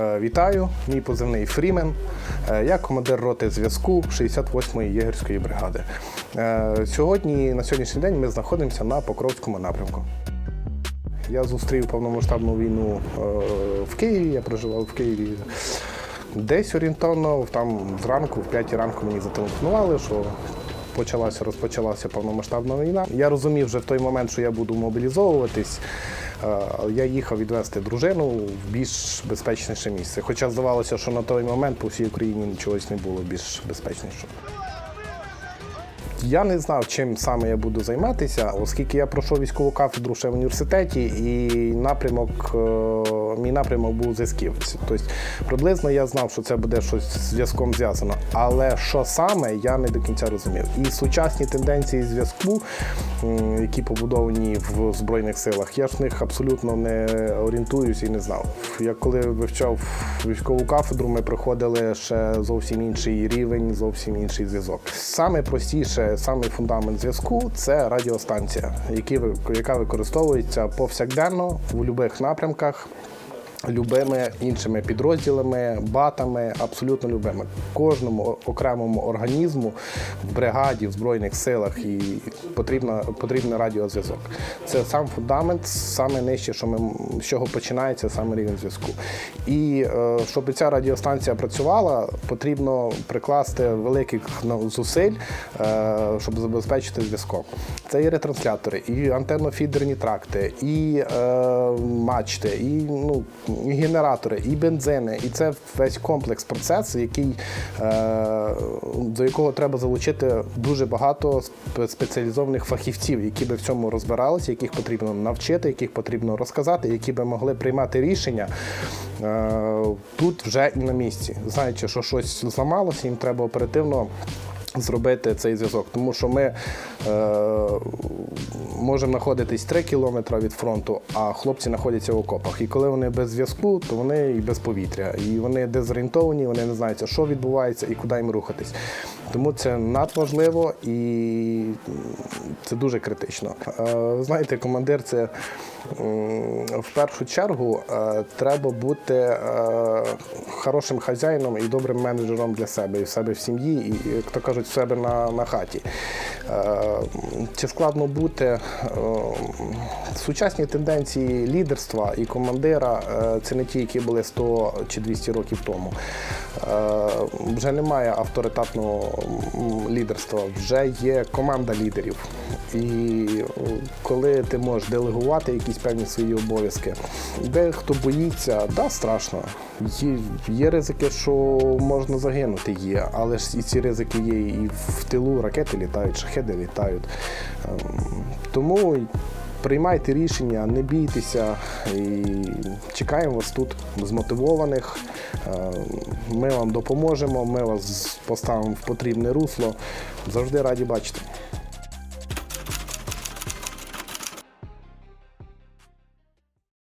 Е, Вітаю, мій позивний Фрімен. Е, Я командир роти зв'язку 68-ї єгерської бригади. Е, Сьогодні, на сьогоднішній день ми знаходимося на Покровському напрямку. Я зустрів повномасштабну війну в Києві, я проживав в Києві. Десь орієнтовно, там зранку, в 5 ранку мені зателефонували, що почалася, розпочалася повномасштабна війна. Я розумів вже в той момент, що я буду мобілізовуватись. Е, Я їхав відвести дружину в більш безпечніше місце. Хоча здавалося, що на той момент по всій Україні чогось не було більш безпечнішого. Я не знав, чим саме я буду займатися, оскільки я пройшов військову кафедру ще в університеті, і напрямок, е, мій напрямок був зв'язківець. Тобто приблизно я знав, що це буде щось з зв'язком зв'язано. Але що саме, я не до кінця розумів. І сучасні тенденції зв'язку, які побудовані в Збройних силах, я ж них абсолютно не орієнтуюся і не знав. Я коли вивчав військову кафедру, ми проходили ще зовсім інший рівень, зовсім інший зв'язок. Саме простіше, саме фундамент зв'язку це радіостанція, яка використовується повсякденно в будь-яких напрямках. Любими іншими підрозділами, батами, абсолютно любими. Кожному окремому організму в бригаді, в Збройних силах і потрібна, потрібен радіозв'язок. Це сам фундамент, саме нижче, що ми, з чого починається саме рівень зв'язку. І е, щоб ця радіостанція працювала, потрібно прикласти великих зусиль, е, щоб забезпечити зв'язком. Це і ретранслятори, і антенно-фідерні тракти, і е, мачти, і, ну, генератори, і бензини. І це весь комплекс процесу, який, е, до якого треба залучити дуже багато спеціалізованих фахівців, які би в цьому розбиралися, яких потрібно навчити, яких потрібно розказати, які би могли приймати рішення е, тут вже і на місці. Знаючи, що щось зламалося, їм треба оперативно зробити цей зв'язок. Тому що ми можемо знаходитись 3 кілометри від фронту, а хлопці знаходяться в окопах. І коли вони без зв'язку, то вони і без повітря. І вони дезорієнтовані, вони не знають, що відбувається і куди їм рухатись. Тому це надважливо і це дуже критично. Е, знаєте, командир це в першу чергу е, треба бути е, хорошим хазяїном і добрим менеджером для себе і в себе в сім'ї, і, як то кажуть, в себе на, на хаті. Чи складно бути е, сучасні тенденції лідерства і командира е, це не ті, які були 100 чи 200 років тому. Е, Вже немає авторитетного лідерства, вже є команда лідерів. І коли ти можеш делегувати якісь певні свої обов'язки, дехто боїться, да, страшно. Є, є ризики, що можна загинути, є, але ж і ці ризики є і в тилу ракети літають, шахеди літають. Ем, Тому приймайте рішення, не бійтеся і чекаємо вас тут змотивованих. Ем, Ми вам допоможемо, ми вас поставимо в потрібне русло. Завжди раді бачити.